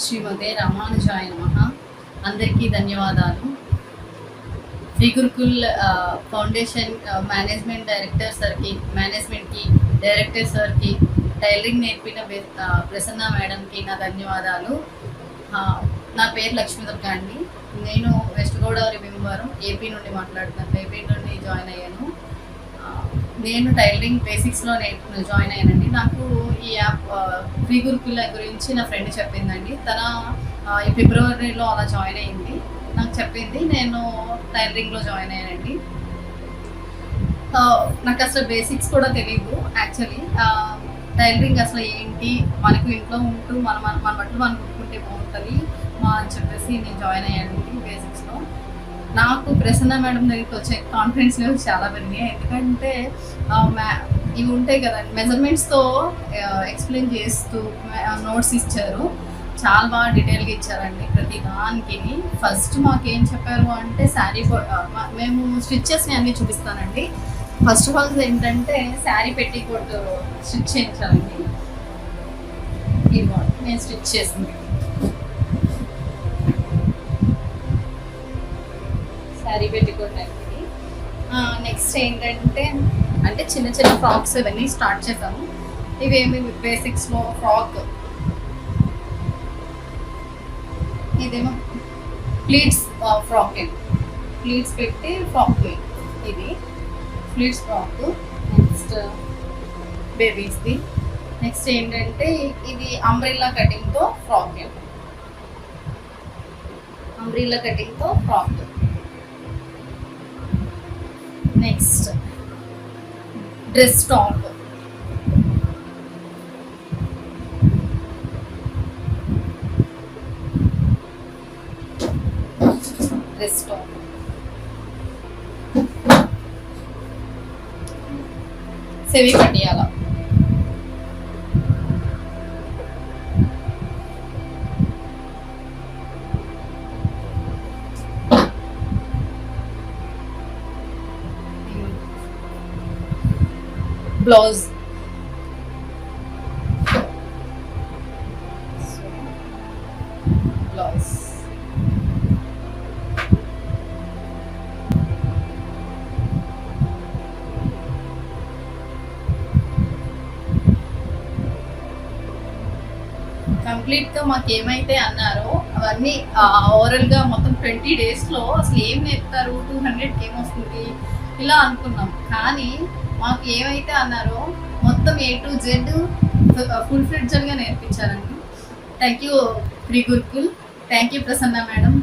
శ్రీమతే రామానుజాయ నమ. అందరికీ ధన్యవాదాలు. Shri Gurukul foundation management director సార్కి మేనేజ్మెంట్కి డైరెక్టర్ సార్కి టైలరింగ్ నేర్పిన ప్రసన్న మేడంకి నా ధన్యవాదాలు. నా పేరు లక్ష్మీదుర్గ అండి నేను వెస్ట్ గోదావరి భీమవరం ఏపీ నుండి మాట్లాడుతున్నాను ఏపీ నుండి జాయిన్ అయ్యాను. నేను టైలరింగ్ బేసిక్స్లో నేర్పు జాయిన్ అయ్యానండి. నాకు ఈ యాప్ ఫ్రీ గురుకుల గురించి నా ఫ్రెండ్ చెప్పిందండి. తన ఈ ఫిబ్రవరిలో అలా జాయిన్ అయింది. నాకు చెప్పింది నేను టైలరింగ్లో జాయిన్ అయ్యానండి. నాకు అసలు బేసిక్స్ కూడా తెలియదు యాక్చువల్లీ. టైలరింగ్ అసలు ఏంటి మనకు ఇంట్లో ఉంటూ మన మన మన బట్టలు మనం కుట్టుకుంటే బాగుంటుంది మా అని చెప్పేసి నేను జాయిన్ అయ్యానండి బేసిక్స్లో. నాకు ప్రసన్న మేడం దగ్గరికి వచ్చే కాన్ఫిడెన్స్ లెవెల్స్ చాలా పెరిగినాయి ఎందుకంటే మ్యా ఇవి ఉంటాయి కదండి మెజర్మెంట్స్తో ఎక్స్ప్లెయిన్ చేస్తూ నోట్స్ ఇచ్చారు. చాలా బాగా డీటెయిల్గా ఇచ్చారండి ప్రతి దానికి. ఫస్ట్ మాకు ఏం చెప్పారు అంటే శారీ మేము స్టిచ్చెస్ని అన్నీ చూపిస్తానండి. ఫస్ట్ ఆఫ్ ఆల్ ఏంటంటే శారీ పెట్టి కొట్టు స్టిచ్ చేయించాలండి ఇదిగోండి నేను స్టిచ్ చేసింది. శారీ పెట్టికోట్ టైప్ది నెక్స్ట్ ఏంటంటే అంటే చిన్న చిన్న ఫ్రాక్స్ ఇవన్నీ స్టార్ట్ చేసాము ఇవేమి బేసిక్స్లో ఫ్రాక్. ఇదేమో ప్లీట్స్ ఫ్రాక్ అండి. ప్లీట్స్ పెట్టి ఫ్రాక్ ఇది. Pleats frock. నెక్స్ట్ బేబీస్ది నెక్స్ట్ ఏంటంటే ఇది అంబ్రిల్లా కటింగ్తో ఫ్రాక్ అండి. అంబ్రిల్లా కటింగ్తో ఫ్రాక్. నెక్స్ట్ डिस्टॉप सेवी पटियाला బ్లౌజ్. బ్లౌజ్. కంప్లీట్గా మాకు ఏమైతే అన్నారో అవన్నీ ఓవరాల్గా మొత్తం ట్వంటీ డేస్లో అసలు ఏం నేర్పుతారు? టూ హండ్రెడ్ ఏమొస్తుంది ఇలా అనుకున్నాం. కానీ మాకు ఏవైతే అన్నారో మొత్తం ఏ టు జెడ్ ఫుల్ ఫ్లెడ్జర్గా నేర్పించారండి. Thank you pre Gurukul thank you Prasanna madam